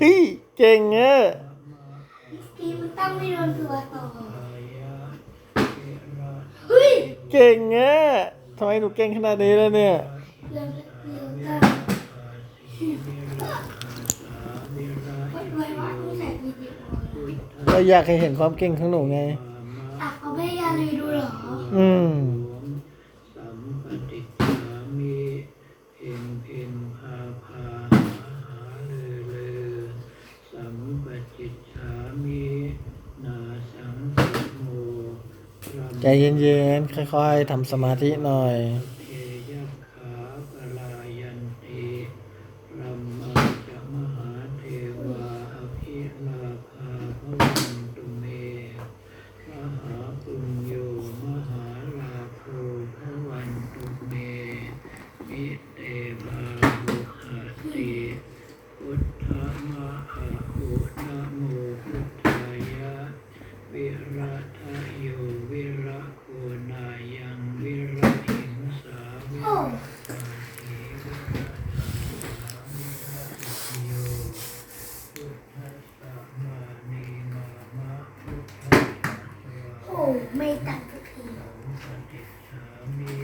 เฮ้ยเก่งอะทีมันตั้งไม่โดนตัวต่อเฮ้ยเก่งอะทำไมหนูเก่งขนาดนี้แล้วเนี่ยเร็วเร็วได้วัดไว้ว่าต้องใส่วิดีโอเราอยากให้เห็นความเก่งของหนูไงอะเขาไม่ยาเลยดูเหรออืมสัมปติสามิเอ็มเอ็มพาพาหาหาเลอเลอสัมปติสามินาสังสิโมรัม ใจเย็นๆ ค่อยๆทำสมาธิหน่อยคขาปลายันติรัมมาจะมหาเทวาอภิลาภาพวันตุเม มหาปุญโยมหาลาโภพวันตุเม มิเตบาหุหัสติพุทธมหาหุนะโมพุทธายะ วิรัตโยวิระโคนายังวิระหิงสาวิ โอ้ รัติวิรัตโยพุทธัสสะมานีมามะพุทธัสสะ โอ้ ไม่ตัดสักทีปฏิสามิ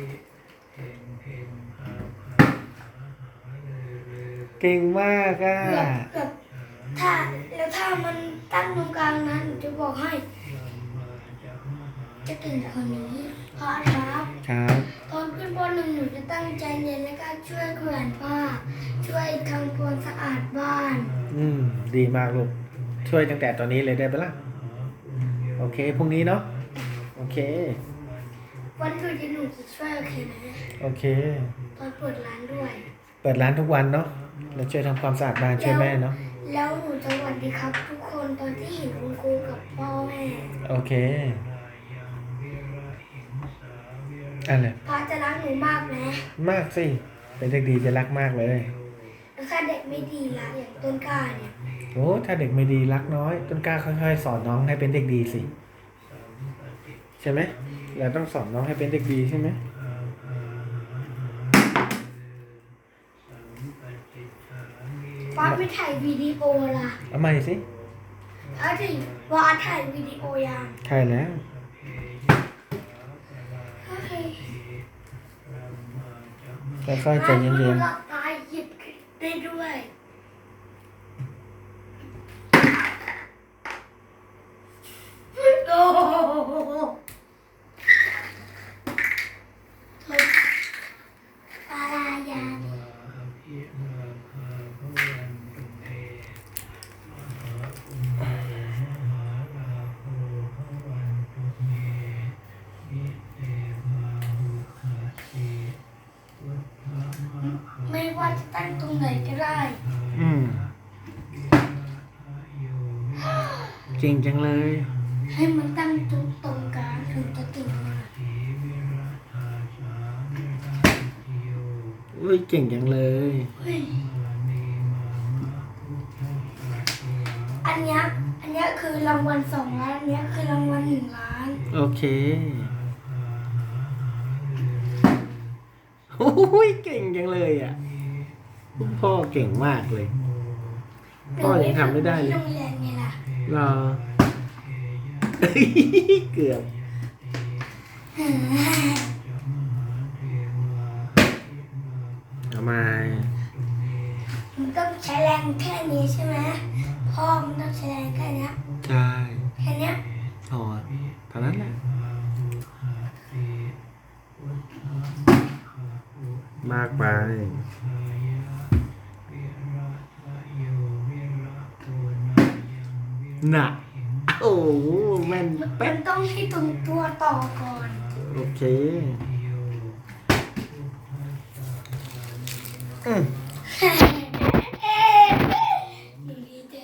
เพ่งเพ่งหาพาหาหาเลยเลยเก่งมากอะเกือบเกือบถ้าแล้วถ้ามันตั้งตรงกลางนั้นหนูจะบอกให้รัมมาจะมหาจะตื่นคนนี้เพราะครับ ครับ ตอนขึ้นปหนึ่งหนูจะตั้งใจเรียนแล้วก็ช่วยเขื่อนผ้า ช่วยทำความสะอาดบ้าน อืม ดีมากลูก ช่วยตั้งแต่ตอนนี้เลยได้ปะล่ะ โอเค พรุ่งนี้เนาะโอ เค วันหยุดหนูจะช่วยโอเคไหมโอเค ตอนเปิดร้านด้วย เปิดร้านทุกวันเนาะแล้วช่วยทำความสะอาดบ้านช่วยแม่เนาะ แล้วหนูจะสวัสดีครับ ทุกคนตอนที่เห็นคุณครูกับพ่อแม่โอเคอะไรพระจะรักหนูมากไหมมากสิ เป็นเด็กดีจะรักมากเลย แล้วถ้าเด็กไม่ดีละอย่างต้นกล้าเนี่ย โอ้ถ้าเด็กไม่ดีรักน้อย ต้นกล้าค่อยๆ สอนน้องให้เป็นเด็กดีสิ ใช่ไหมเราต้องสอนน้องให้เป็นเด็กดีใช่ไหมป้าไม่ถ่ายวิดีโอล่ะเอาใหม่สิเอาดิว่าถ่ายวิดีโอยังใช่แล้วโอเคค่อยๆใจเย็นหลับตาหยิบได้ด้วยโอ้โหป ลายันไม่ว่าจะตั้งตรงไหนก็ได้ๆอืมเก่งจังเลย ให้มันตั้งตรงตรงกลางถึงจะถึง อุ้ยเก่งจังเลยเฮ้ยอันเนี้ยอันเนี้ยคือรางวัลสองล้านอันเนี้ยคือรางวัลหนึ่งล้าน โอเคโอ้ยเก่งจังเลยอะคุณพ่อเก่งมากเลย พ่อยังทำไม่ได้เลยโรงเรียนไงล่ะรอ เกือบทำ ไมมันต้องใช้แรงแค่นี้ใช่ไหมพ่อมันต้องใช้แรงแค่เนี้ยใช่แค่เนี้ยถอดเท่านั้นแหละมากไปหนักโอ้โหแม่นมัเป๊ะนต้องให้ตรงตัวต่อก่อน โอเค อืมหนูดีใ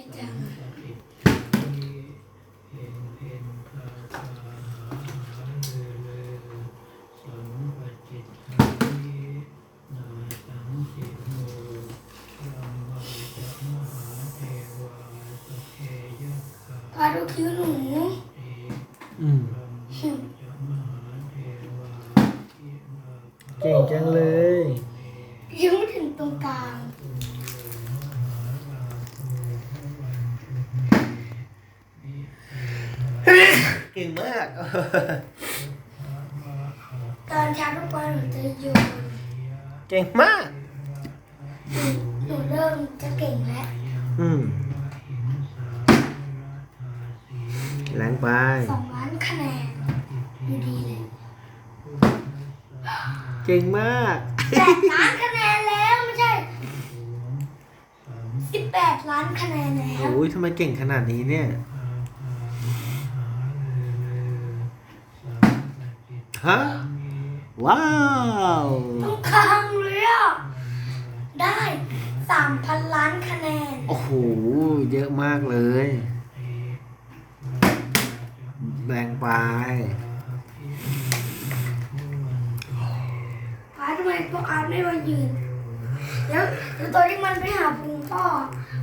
ก่งมาก ตอนเช้าทุกวันหนูจะโยนเก่งมากหนูหนูเริ่มจะเก่งแล้ว อืมแรงไป สองล้านคะแนนอยู่ดีเลยเก่งมาก แปดล้านคะแนนแล้วไม่ใช่สิบแปดล้านคะแนนแล้ว โอ้ยทำไมเก่งขนาดนี้เนี่ย ฮะว้าวต้องครั้งเลยอะได้สามพันล้านคะแนน โอ้โห เยอะมากเลยแรงไปฟ้าทำไมพวกอาร์ตไม่มายืน แล้วแล้วตอนที่มันไปหาพุงพ่อ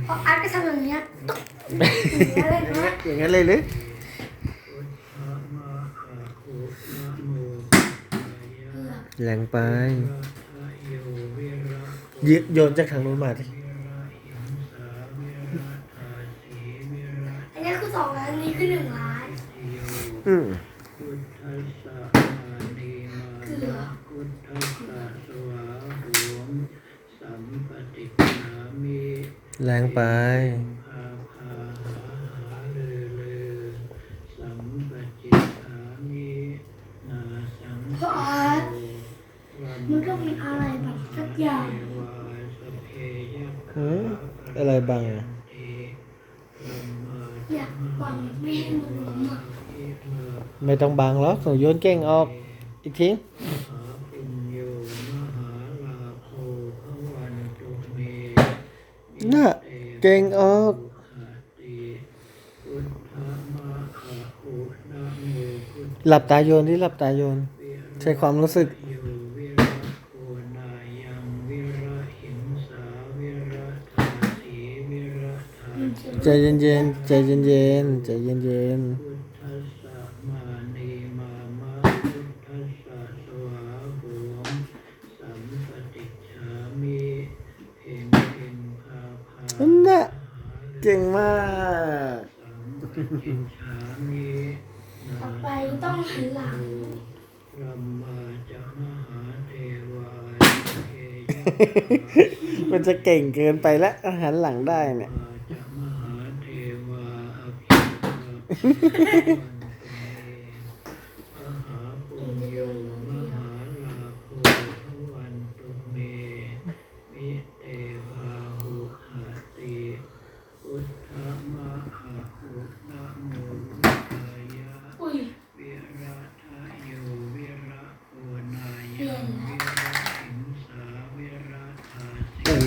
พออาร์ตก็ทำอย่างเงี้ยตุ๊กอย่างเงี้ยเลยนะ อย่างนั้นเลยหรือ แรงไปยโยนจากทางนู้นมาสิอันนี้คือสองล้านอันนี้คือหนึ่งล้านอืมพุทธัสสะมานีมานะพุทธัสสะสวาโหมสัมปตินามิ แรงไป ภาภาหาหาเลอเลอสัมปจิฐามินาสัง พ่ออาร์ตมันต้องมีอะไรแบบสัก อย่างเทวาสพเพยะหืมอะไรบางอะอยากบังไม่ให้มันล้มอะไม่ต้องบางหรอกหนูโยนเก่งออก อีกทีน่ะเก่งออกหลับตาโยนที่หลับตาโยน ใช้ความรู้สึก โยวิระโคนายังวิระหิงสาวิระธาสีวิระธา ใจเย็นๆใจเย็นๆใจเย็นพุทธัสสะมานีมามะพุทธัสสะสวาโหมสัมปติจฉามิเพ่งเพ่งพาพาๆนั่นน่ะเก่งมากสัมปติจฉามินาต่อไปต้องหันหลังรัมมาจะมหาเทวาเทยะมันจะเก่งเกินไปแล้วอาหารหลังได้เนี่ย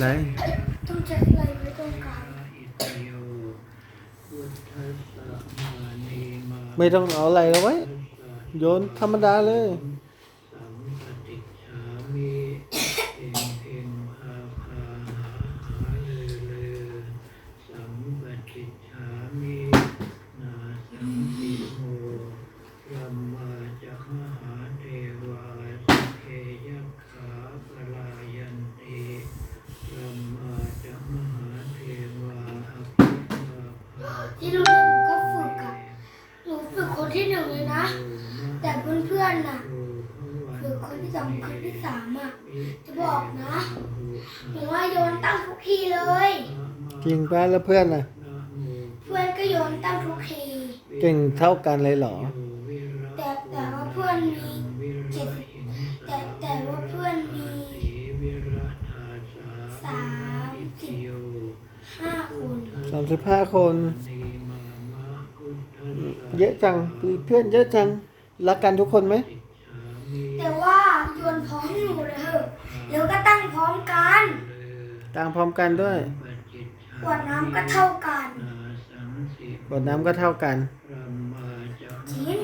ไรต้องใช้อะไรไว้ตรงกลาง อิตโยพุทธัสสะมานีมา ไม่ต้องเอาอะไรเอาไว้ โยนธรรมดาเลย กคนที่สองคนที่สามอะจะบอกนะหนูว่าโยนตั้งทุกทีเลย จริงป้าแล้วเพื่อนน่ะ เพื่อนก็โยนตั้งทุกที เก่งเท่ากันเลยเหรอ แต่แต่ว่าเพื่อนมีเจ็ดแต่แต่ว่าเพื่อนมีสามสิบห้าคนสามสิบห้าคน เยอะจังเพื่อนเยอะจัง รักกันทุกคนไหมแต่ว่า โยนพร้อมหนูเลยเถอะแล้วก็ตั้งพร้อมกันต่างพร้อมกันด้วยขวดน้ำก็เท่ากันกดน้ำก็เท่ากันจริง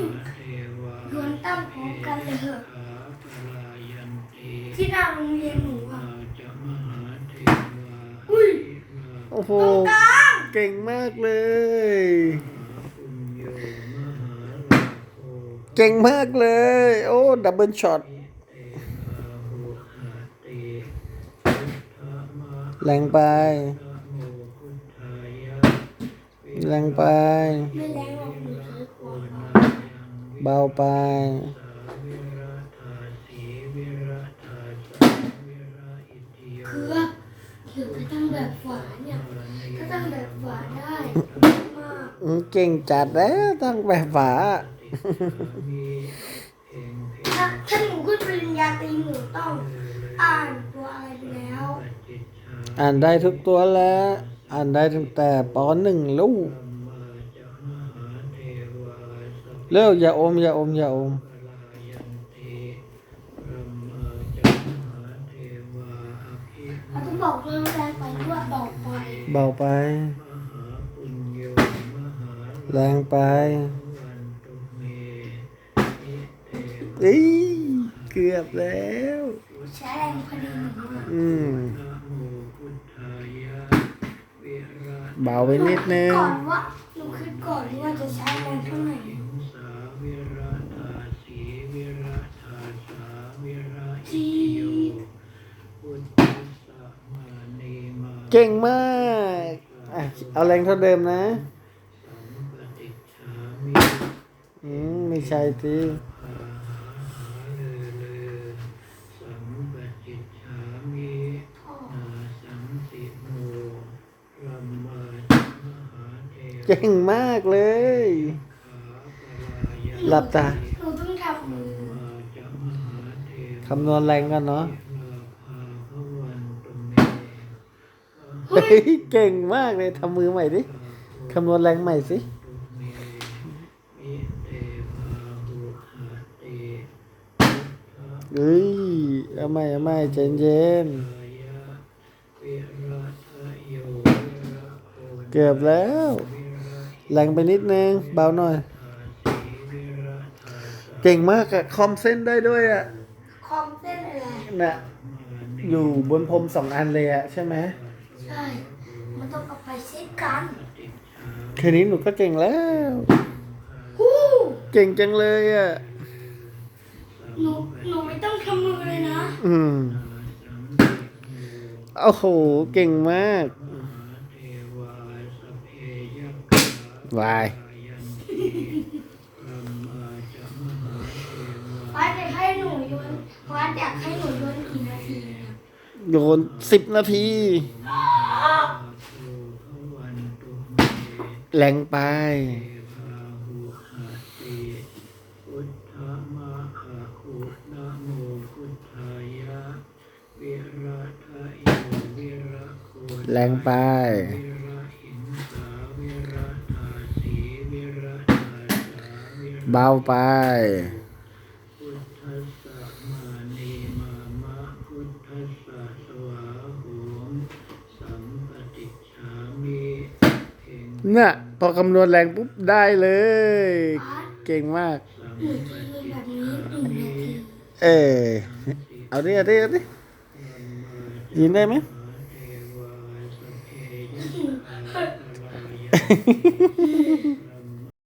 โยนตั้งพร้อมกันเลยเถอะที่หน้าโรงเรียนหนูอะอุ้ยโอ้โหตรงกลางเก่งมากเลย เก่งมากเลย โอ้ดับเบิลช็อต แรงไปแรงไปไม่แรงหรอกหนูใช้ขวดเบาไปวิราธาสีวิราธาสาวิราอิติโยคือหรือถ้าตั้งแบบฝาเนี่ยถ้าตั้งแบบฝาได้มากอืมเก่งจัดแล้วตั้งแบบฝามีเพ่งเพ่งถ้าถ้าหนูขึ้นปริญญาตรีหนูต้องอ่าน อ่านได้ทุกตัวแล้ว อ่านได้ตั้งแต่ปหนึ่งลูกธรรมาจะมหาเทวาสัพเร็วอย่าอม อย่าอม อย่าอมพลายันติธรรมาจะมหาเทวาอภิเราต้องบอกด้วยว่าแรงไปด้วยบอกไปเบาไปมหาปุญโยมหาแรงไปวันตุเมนิเตอีเกือบแล้ว ใช้แรงพอดีหนูอะอืม นะโมพุทธายะวิรา เบาไปนิดนึง ก่อนว่าหนูคิดก่อนว่าจะใช้แรงเท่าไหร่หิงสาวิราธาสีวิราธาสาวิราอิติโยพุทธัสสะมานีมาเก่งมากอะเอาแรงเท่าเดิมนะสัมปติชามิอืม ไม่ใช่สิ หาหาหาเลอเลอสัมปติชามิ พ่อ นาสัมติโมรัมมาจัมหา เก่งมากเลย หลับตาหนูต้องทำมือคำนวณแรงกันเนาะเฮ้ยเก่งมากเลยทำมือใหม่ดิคำนวณแรงใหม่สิเอ้ยเอาใหม่เอาใหม่ใจเย็นเกือบแล้ว แรงไปนิดนึงเบาหน่อยทาสีวิระทาสะเก่งมากอะคอมเส้นได้ด้วยอะคอมเส้นอะไร น่ะมานิอยู่บนพรมสองอันเลยอะใช่ไหมใช่ มันต้องเอาไปเช็คกันติชาแค่นี้หนูก็เก่งแล้ว ฮู้เก่งจังเลยอะหนูหนูไม่ต้องทำมือเลยนะ อืมสัมติโมโอ้โห เก่งมาก วายายันติรัมมาจะมหาเทวาฟ้าจะให้หนูโยนฟ้าอยากให้หนูโยนกี่นาทีโยนสิบนาทีโภควันตุเมแรงไป ปติชามิเพ่งน่ะพอคำนวณแรงปุ๊บได้เลย เก่งมาก เออเอาดิเอาดิเอาดิยืนได้ไหม